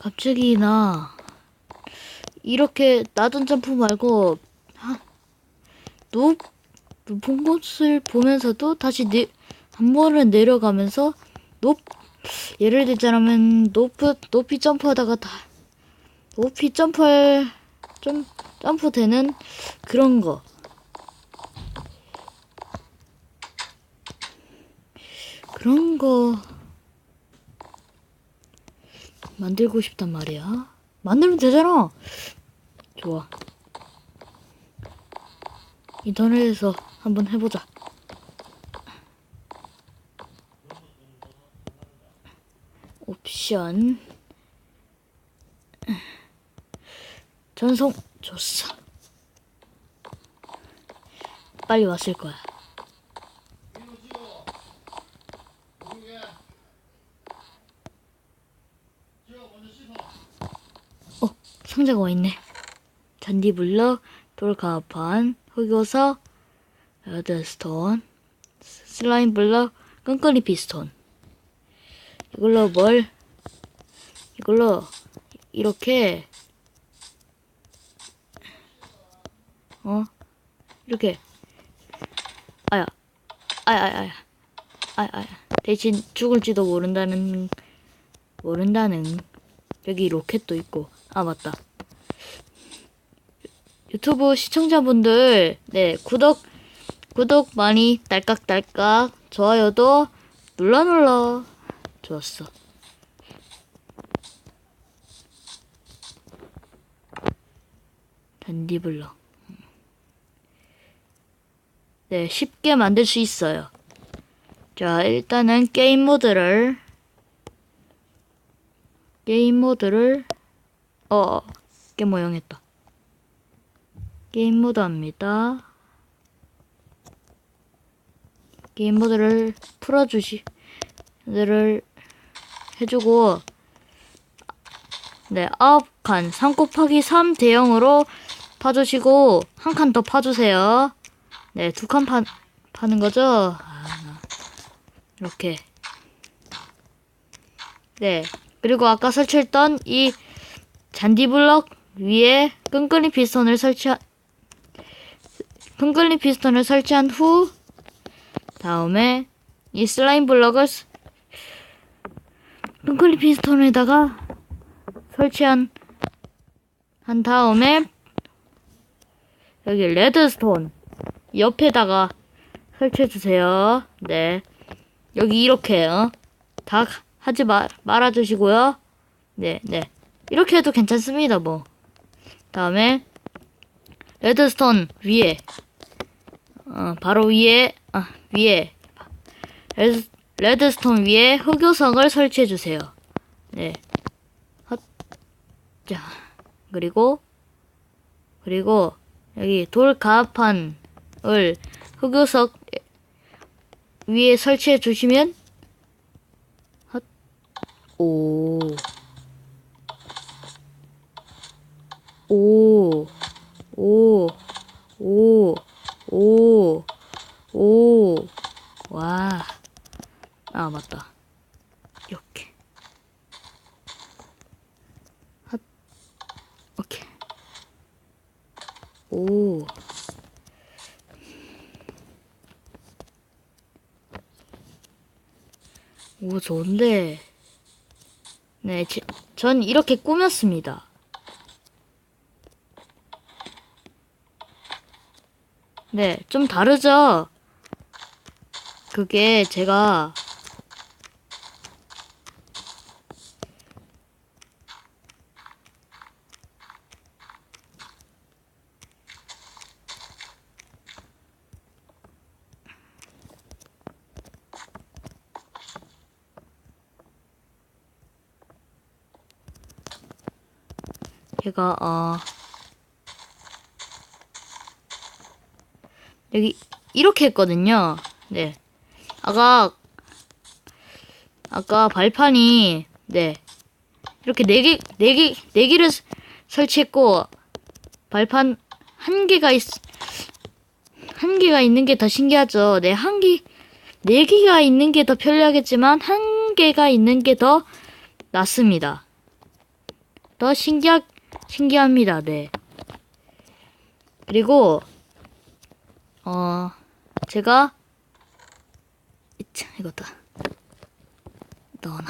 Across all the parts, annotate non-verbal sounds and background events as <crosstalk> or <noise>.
갑자기 나 이렇게 낮은 점프 말고 하- 높 높은 곳을 보면서도 다시 내, 한 번은 내려가면서 높 예를 들자면 높이 높이 점프하다가 다 높이 점프할 좀 점프되는 그런 거. 그런 거 만들고 싶단 말이야. 만들면 되잖아. 좋아. 인터넷에서 한번 해보자. 옵션. 전송 줬어. 빨리 왔을 거야. 어, 와 있네. 잔디블럭, 돌가판, 흑요석, 레드스톤, 슬라임 블럭, 끈끈이 피스톤. 이걸로 뭘? 이걸로 이렇게 어 이렇게 아야 아야 아야 아야 아야 대신 죽을지도 모른다는 모른다는 여기 로켓도 있고 아 맞다 유튜브 시청자분들 네 구독 구독 많이 딸깍딸깍 좋아요도 눌러 눌러. 좋았어. 단디블럭 네 쉽게 만들 수 있어요. 자 일단은 게임 모드를 게임 모드를 어 게임 모형했다 게임 모드 합니다. 게임 모드를 풀어주시 를 해주고 네 아홉 칸3 곱하기 3 대형으로 파주시고 한 칸 더 파주세요. 네 두칸 파는 거죠. 이렇게. 네 그리고 아까 설치했던 이 잔디블럭 위에 끈끈이 피스톤을 설치 한 끈끈이 피스톤을 설치한 후 다음에 이 슬라임 블럭을 스- 끈끈이 피스톤에다가 설치한 한 다음에 여기 레드스톤 옆에다가 설치해 주세요. 네. 여기 이렇게 어? 다 하지 마, 말아 주시고요. 네, 네. 이렇게 해도 괜찮습니다. 뭐. 다음에 레드스톤 위에 어, 바로 위에 아, 위에 레드, 레드스톤 위에 흑요석을 설치해 주세요. 네. 헛. 자. 그리고 그리고 여기 돌 가판을 흑요석 위에 설치해 주시면 헛. 오. 오. 오. 오. 오. 오. 와. 아, 맞다. 이렇게. 핫. 오케이. 오. 오, 좋은데. 네, 제, 전 이렇게 꾸몄습니다. 네, 좀 다르죠? 그게 제가 제가 어 여기 이렇게 했거든요. 네. 아까 아까 발판이 네 이렇게 네개네개네 개를 스- 설치했고 발판 한 개가 있 한 개가 있는 게 더 신기하죠. 네, 한 개, 네 개가 있는 게 더 편리하겠지만, 한 개가 있는 게 더 낫습니다. 더 신기하, 신기합니다. 네. 그리고, 어, 제가, 이차, 이것도, 넣어놔.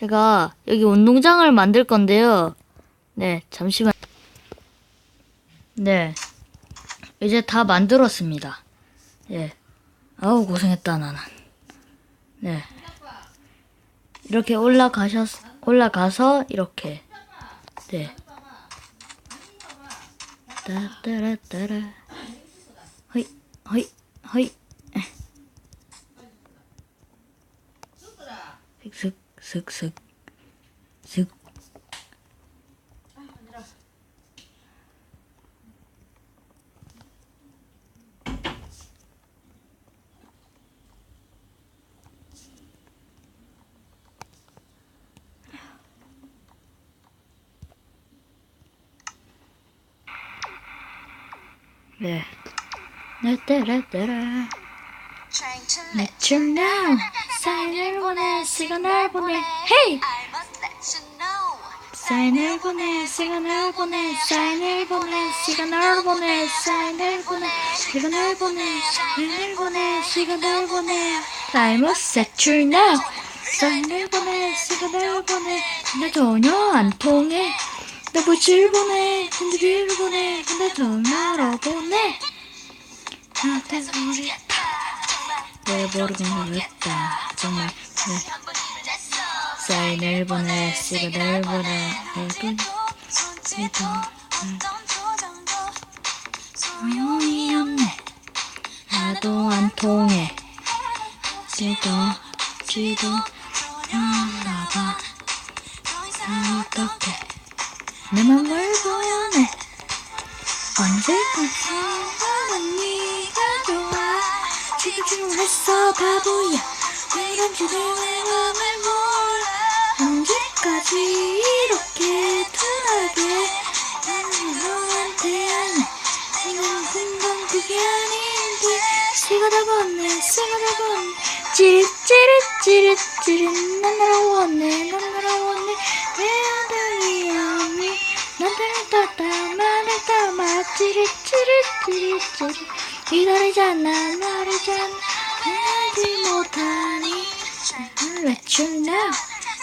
제가 여기 운동장을 만들 건데요. 네, 잠시만. 네. 이제 다 만들었습니다. 예. 아우, 고생했다, 나는. 네. 이렇게 올라가셨, 올라가서, 이렇게. 네. 따따라따라. 허이, 허이, 허이. 슥, 슥, 슥, 슥. 네. 따따라따라. Trying to Let let you know. 사인을 보내, 시간을 보내. Hey! I must let you know. 사인을 보내, 시간을 보내, 사인을 보내, 시간을 보내, 사인을 보내, 시간을 보내, 사인을 보내, 시간을 보내. I must set you now. 사인을 보내, 시간을 보내, 나 전혀 안 통해. 나 붙일 보내, 핸드비를 보내, 근데 전화로 보내. 나한테 소리했다. 내 모르는 걸했다 정말 내 사인을 보내, 시간을 보내, 얼굴 표정도 소용이 없네. 나도 안 통해. 지도, 지도, 나봐. 더 이상 어떡해. 내 맘을 보여내. 언제까지 나는 네가 좋아. 지금 했어, 바보야. 왜 이런지 내 맘을 몰라. 언제까지 이렇게 둔하게 나는 너한테 안해. 지금 금방 그게 아닌데. 시가 다 번네, 시가 다 번네. 찌릿찌릿 찌릿찌릿 난 날아왔네, 난 날아왔네. 떴다, 말을 담아. 찌릿찌릿 찌릿찌릿. 기다리잖아, 나르잖아. 알지 못하니. You know.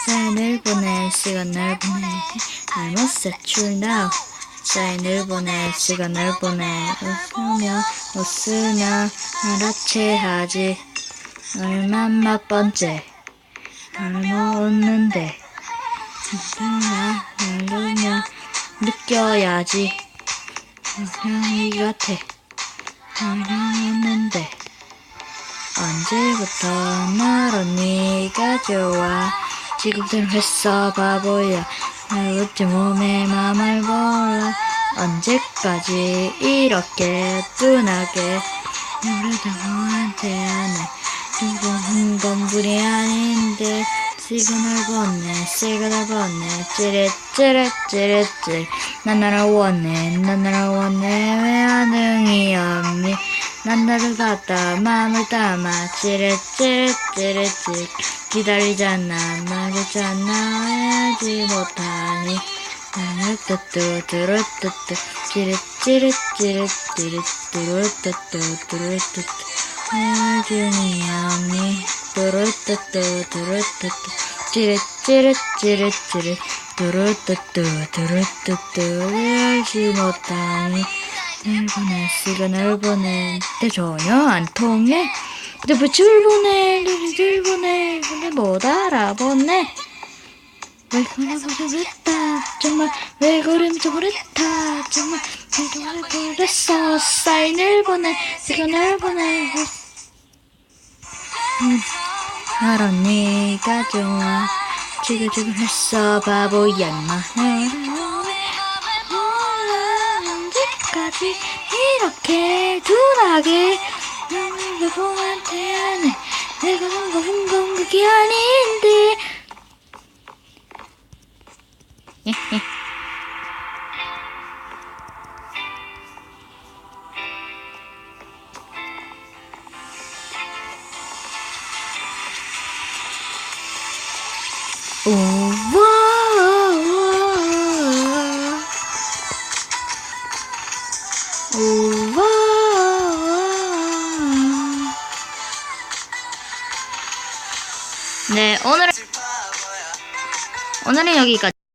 사인을 보내, 시간을 보내. I must you now. 사인을 보내, 시간을 보내. 웃으며, 웃으며, 알아채 하지. 얼만 몇 번째. 알고 웃는데. 웃으며, 느껴야지. 향이 같아. 알았는데. 언제부터 나로 네가 좋아 지금들 했어 바보야 나 어째 몸에 맘을 몰라 언제까지 이렇게 둔하게 노래도 너한테 안해 두번 건물이 아닌데 시간을 보내 시간을 보내 찌릿찌릿찌릿찌릿 난 나를 원해 난 나를 원해 왜 반응이 없니 난 나를 갖다 맘을 담아 찌릿찌릿찌릿찌릿 기다리잖아 말했잖아 해야지 못하니 나를 뚜뚜 뚜루뚜뚜 찌릿찌릿찌릿찌릿 뚜루뚜뚜 뚜루뚜뚜 해야지니 없니 뚜루뚜뚜 뚜루뚜뚜 찌릿찌릿찌릿찌릿 뚜루뚜뚜 뚜루뚜뚜 해야지 못하니 날 보내 시간을 보내 내 전혀 안 통해 내 붙임을 보내 리리를 보내 근데 못 알아보네 왜 그러고 그랬다 정말 왜 그랬지 그랬다 정말 왜 그랬어 사인을 보내 시간을 보내 음, 바로 네가 좋아. 지글지글 했어 바보야 마. 몰라 언제까지 이렇게 둔하게. 나를 누구한테 안해 내가 뭔가 흥건 그게 아닌데 <laughs> 우